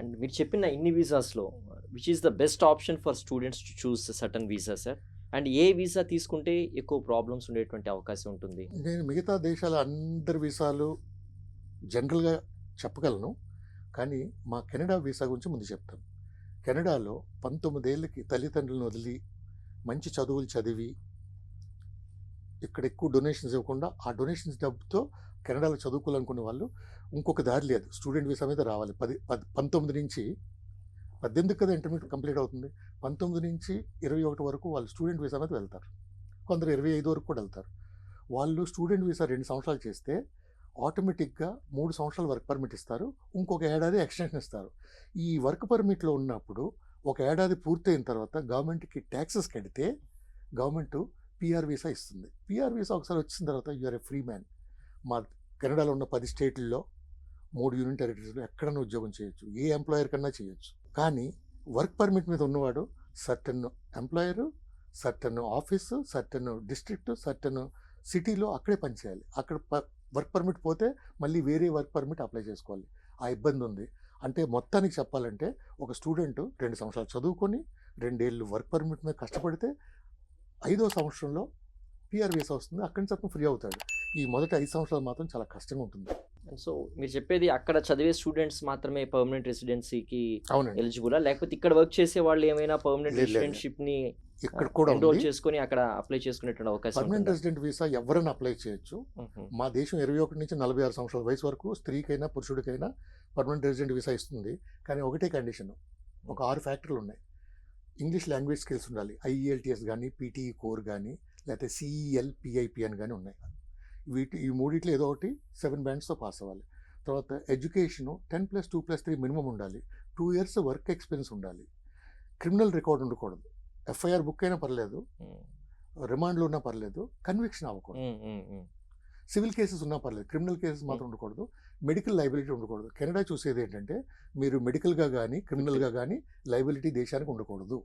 And మీరు చెప్పిన ఇన్ని వీసాస్లో which is the best option for students to choose certain visa sir and A visa తీసుకుంటే ఎక్కువ problems ఉండేటువంటి అవకాశం ఉంటుంది? నేను మిగతా దేశాల అందరి వీసాలు జనరల్గా చెప్పగలను. కానీ మా కెనడా వీసా గురించి ముందు చెప్తాను. కెనడాలో పంతొమ్మిదేళ్ళకి తల్లిదండ్రులను వదిలి మంచి చదువులు చదివి ఇక్కడ ఎక్కువ డొనేషన్స్ ఇవ్వకుండా ఆ డొనేషన్స్ డబ్బుతో కెనడాలో చదువుకోవాలనుకునే వాళ్ళు ఇంకొక దారి లేదు. స్టూడెంట్ వీసా మీద రావాలి. పది పది పంతొమ్మిది నుంచి పద్దెనిమిది కదా ఇంటర్మీడియట్ కంప్లీట్ అవుతుంది. పంతొమ్మిది నుంచి ఇరవై ఒకటి వరకు వాళ్ళు స్టూడెంట్ వీసా మీద వెళ్తారు. కొందరు ఇరవై ఐదు వరకు కూడా వెళ్తారు. వాళ్ళు స్టూడెంట్ వీసా రెండు సంవత్సరాలు చేస్తే ఆటోమేటిక్గా మూడు సంవత్సరాలు వర్క్ పర్మిట్ ఇస్తారు. ఇంకొక ఏడాది ఎక్స్టెన్షన్ ఇస్తారు. ఈ వర్క్ పర్మిట్లో ఉన్నప్పుడు ఒక ఏడాది పూర్తయిన తర్వాత గవర్నమెంట్కి ట్యాక్సెస్ కడితే గవర్నమెంట్ పిఆర్ వీసా ఇస్తుంది. పిఆర్ వీసా ఒకసారి వచ్చిన తర్వాత యూఆర్ ఏ ఫ్రీ మ్యాన్ మా కెనడాలో ఉన్న పది స్టేట్లలో మూడు యూనియన్ టెరిటరీస్లో ఎక్కడైనా ఉద్యోగం చేయొచ్చు. ఏ ఎంప్లాయర్ కన్నా చేయొచ్చు. కానీ వర్క్ పర్మిట్ మీద ఉన్నవాడు certain employer certain office certain district certain సిటీలో అక్కడే పనిచేయాలి అక్కడ వర్క్ పర్మిట్ పోతే మళ్ళీ వేరే వర్క్ పర్మిట్ అప్లై చేసుకోవాలి. ఆ ఇబ్బంది ఉంది. అంటే మొత్తానికి చెప్పాలంటే ఒక స్టూడెంట్ రెండు సంవత్సరాలు చదువుకొని రెండేళ్ళు వర్క్ పర్మిట్ మీద కష్టపడితే ఐదో సంవత్సరంలో పిఆర్ వీసా వస్తుంది. అక్కడి నుంచి అతను ఫ్రీ అవుతాడు. ఈ మొదటి ఐదు సంవత్సరాలు మాత్రం చాలా కష్టంగా ఉంటుంది. సో మీరు చెప్పేది అక్కడ చదివే స్టూడెంట్స్ మాత్రమే పర్మనెంట్ రెసిడెన్సీకి ఎలిజిబుల్ లేకపోతే ఇక్కడ వర్క్ చేసే వాళ్ళు ఏమైనా పర్మనెంట్. రెసిడెన్షిప్ని ఇక్కడ కూడా ఎన్రోల్ చేసుకొని అక్కడ అప్లై చేసుకునేటువంటి అవకాశం పర్మనెంట్? రెసిడెంట్ వీసా ఎవరైనా అప్లై చేయొచ్చు. మా దేశం ఇరవై ఒకటి నుంచి నలభై ఆరు సంవత్సరాల వయసు వరకు స్త్రీకైనా పురుషుడికైనా పర్మనెంట్ రెసిడెంట్ వీసా ఇస్తుంది. కానీ ఒకటే కండిషన్ ఒక ఆరు ఫ్యాక్టరీలు ఉన్నాయి. ఇంగ్లీష్ లాంగ్వేజ్ స్కిల్స్ ఉండాలి. ఐఈఎల్టీఎస్ కానీ పీటీఈ కోర్ కానీ లేకపోతే సిఈఎల్ పిఐపి అని కానీ ఉన్నాయి. వీటి ఈ మూడిట్లో ఏదో ఒకటి సెవెన్ బ్యాండ్స్తో పాస్ అవ్వాలి. తర్వాత education ten plus two plus three minimum ఉండాలి. టూ ఇయర్స్ వర్క్ ఎక్స్పీరియన్స్ ఉండాలి. క్రిమినల్ రికార్డ్ ఉండకూడదు. ఎఫ్ఐఆర్ బుక్ అయినా పర్లేదు. రిమాండ్లో ఉన్నా పర్లేదు. కన్విక్షన్ అవ్వకూడదు. సివిల్ కేసెస్ ఉన్నా పర్లేదు క్రిమినల్ కేసెస్ మాత్రం ఉండకూడదు. మెడికల్ లైబిలిటీ ఉండకూడదు. కెనడా చూసేది ఏంటంటే మీరు మెడికల్గా కానీ క్రిమినల్గా కానీ లైబిలిటీ దేశానికి ఉండకూడదు.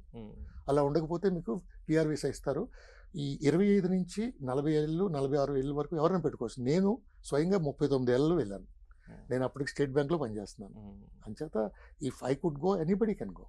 అలా ఉండకపోతే మీకు పిఆర్ వీసా ఇస్తారు. ఈ ఇరవై ఐదు నుంచి నలభై ఏళ్ళు నలభై ఆరు ఏళ్ళ వరకు ఎవరైనా పెట్టుకోవచ్చు. నేను స్వయంగా ముప్పై తొమ్మిది ఏళ్ళలో వెళ్ళాను. నేను అప్పటికి స్టేట్ బ్యాంక్లో పనిచేస్తున్నాను. అంచేత if I could go anybody can go.